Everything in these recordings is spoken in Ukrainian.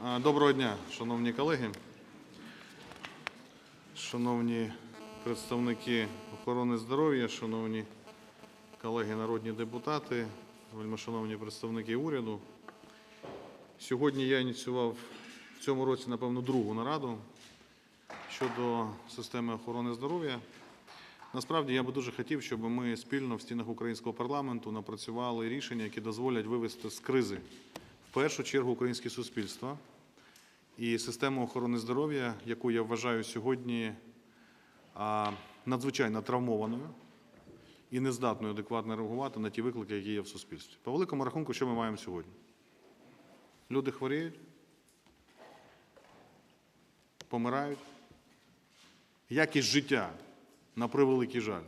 Доброго дня, шановні колеги, шановні представники охорони здоров'я, шановні колеги народні депутати, вельмишановні представники уряду. Сьогодні я ініціював в цьому році, напевно, другу нараду щодо системи охорони здоров'я. Насправді я би дуже хотів, щоб ми спільно в стінах українського парламенту напрацювали рішення, які дозволять вивести з кризи в першу чергу українське суспільство і систему охорони здоров'я, яку я вважаю сьогодні надзвичайно травмованою і нездатною адекватно реагувати на ті виклики, які є в суспільстві. По великому рахунку, що ми маємо сьогодні? Люди хворіють, помирають. Якість життя, на превеликий жаль,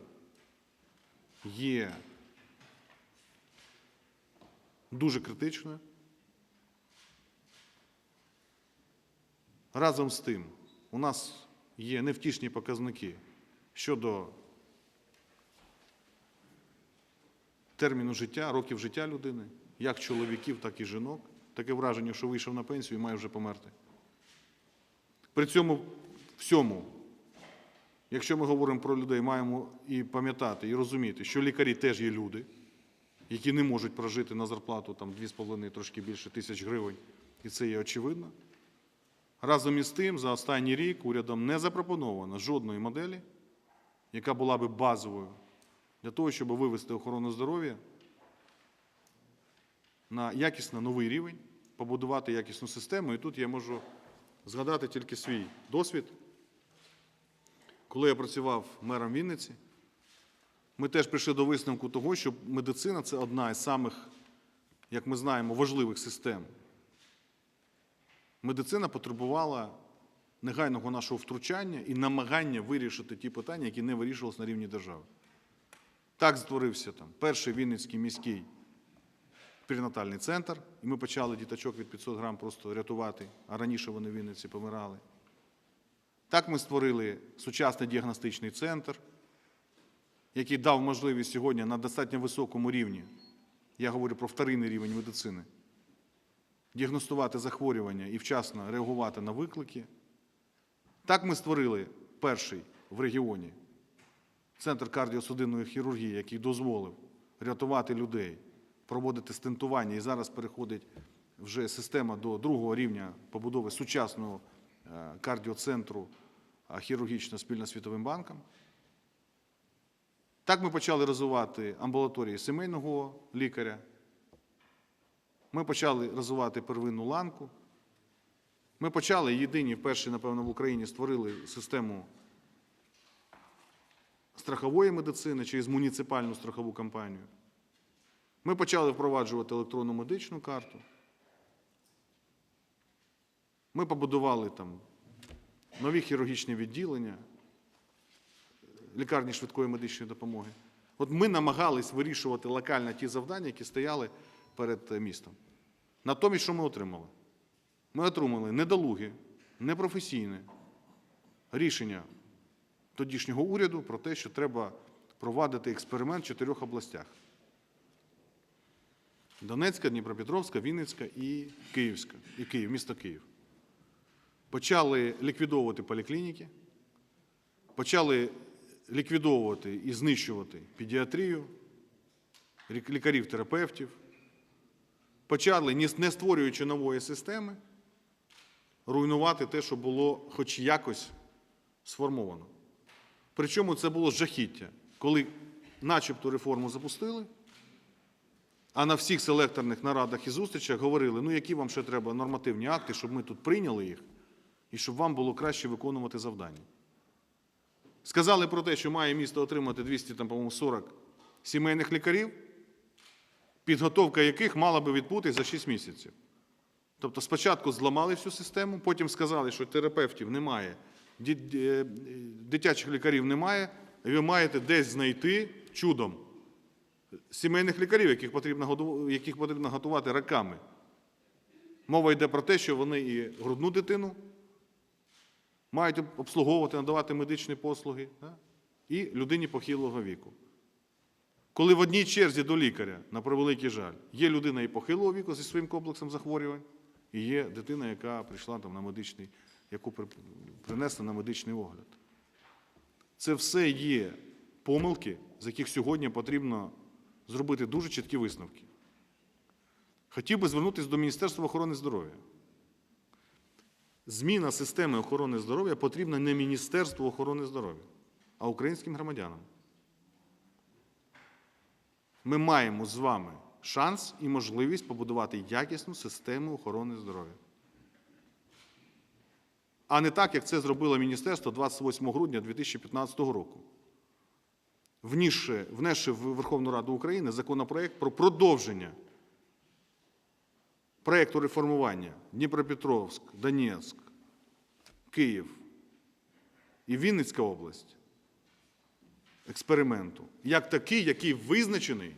є дуже критичною. Разом з тим, у нас є невтішні показники щодо терміну життя, років життя людини, як чоловіків, так і жінок. Таке враження, що вийшов на пенсію і має вже померти. При цьому всьому, якщо ми говоримо про людей, маємо і пам'ятати, і розуміти, що лікарі теж є люди, які не можуть прожити на зарплату там 2,5 трошки більше тисяч гривень, і це є очевидно. Разом із тим, за останній рік урядом не запропоновано жодної моделі, яка була би базовою для того, щоб вивести охорону здоров'я на якісно новий рівень, побудувати якісну систему. І тут я можу згадати тільки свій досвід. Коли я працював мером Вінниці, ми теж прийшли до висновку того, що медицина це одна із самих, як ми знаємо, важливих систем. Медицина потребувала негайного нашого втручання і намагання вирішити ті питання, які не вирішувалися на рівні держави. Так створився там перший Вінницький міський перинатальний центр, і ми почали діточок від 500 грам просто рятувати, а раніше вони в Вінниці помирали. Так ми створили сучасний діагностичний центр, який дав можливість сьогодні на достатньо високому рівні, я говорю про вторинний рівень медицини, діагностувати захворювання і вчасно реагувати на виклики. Так ми створили перший в регіоні центр кардіосудинної хірургії, який дозволив рятувати людей, проводити стентування, і зараз переходить вже система до другого рівня побудови сучасного е, кардіоцентру хірургічно спільно Світовим банком. Так ми почали розвивати амбулаторії сімейного лікаря. Ми почали розвивати первинну ланку. Ми почали єдині, вперше, напевно, в Україні створили систему страхової медицини через муніципальну страхову компанію. Ми почали впроваджувати електронну медичну карту. Ми побудували там нові хірургічні відділення, лікарні швидкої медичної допомоги. От ми намагались вирішувати локально ті завдання, які стояли перед е, містом. Натомість, що ми отримали? Ми отримали недолуге, непрофесійне рішення тодішнього уряду про те, що треба провадити експеримент в чотирьох областях: Донецька, Дніпропетровська, Вінницька і Київська, і Київ, місто Київ. Почали ліквідовувати поліклініки, почали ліквідовувати і знищувати педіатрію, лікарів-терапевтів, почали, не створюючи нової системи, руйнувати те, що було хоч якось сформовано. Причому це було жахіття, коли начебто реформу запустили, а на всіх селекторних нарадах і зустрічах говорили, ну які вам ще треба нормативні акти, щоб ми тут прийняли їх і щоб вам було краще виконувати завдання. Сказали про те, що має місто отримати 200, там, по-моєму, 40 сімейних лікарів, підготовка яких мала би відбутись за 6 місяців. Тобто спочатку зламали всю систему, потім сказали, що терапевтів немає, ді- е, дитячих лікарів немає, і ви маєте десь знайти чудом сімейних лікарів, яких потрібно, яких потрібно готувати роками. Мова йде про те, що вони і грудну дитину мають обслуговувати, надавати медичні послуги, і людині похилого віку. Коли в одній черзі до лікаря, на превеликий жаль, є людина і похилого віку зі своїм комплексом захворювань, і є дитина, яка прийшла там на медичний, яку при- принесли на медичний огляд. Це все є помилки, з яких сьогодні потрібно зробити дуже чіткі висновки. Хотів би звернутися до Міністерства охорони здоров'я. Зміна системи охорони здоров'я потрібна не Міністерству охорони здоров'я, а українським громадянам. Ми маємо з вами шанс і можливість побудувати якісну систему охорони здоров'я. А не так, як це зробило міністерство 28 грудня 2015 року. Внесши в Верховну Раду України законопроект про продовження проєкту реформування Дніпропетровськ, Донецьк, Київ і Вінницька область експерименту, як такий, який визначений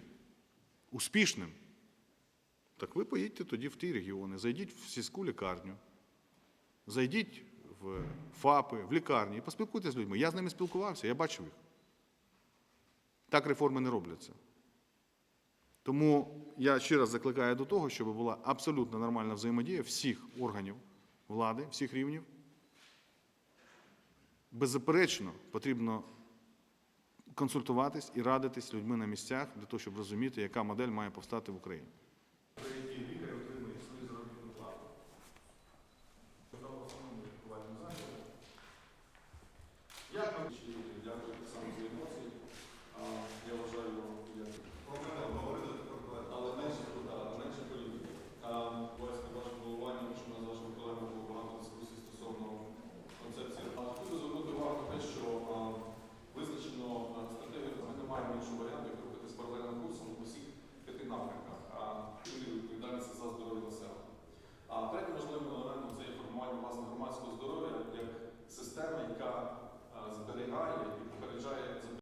успішним. Так ви поїдьте тоді в ті регіони, зайдіть в сільську лікарню, зайдіть в ФАПи, в лікарні і поспілкуйтесь з людьми. Я з ними спілкувався, я бачив їх. Так реформи не робляться. Тому я ще раз закликаю до того, щоб була абсолютно нормальна взаємодія всіх органів влади, всіх рівнів. Беззаперечно потрібно консультуватись і радитись з людьми на місцях для того, щоб розуміти, яка модель має повстати в Україні. realmente o vereador.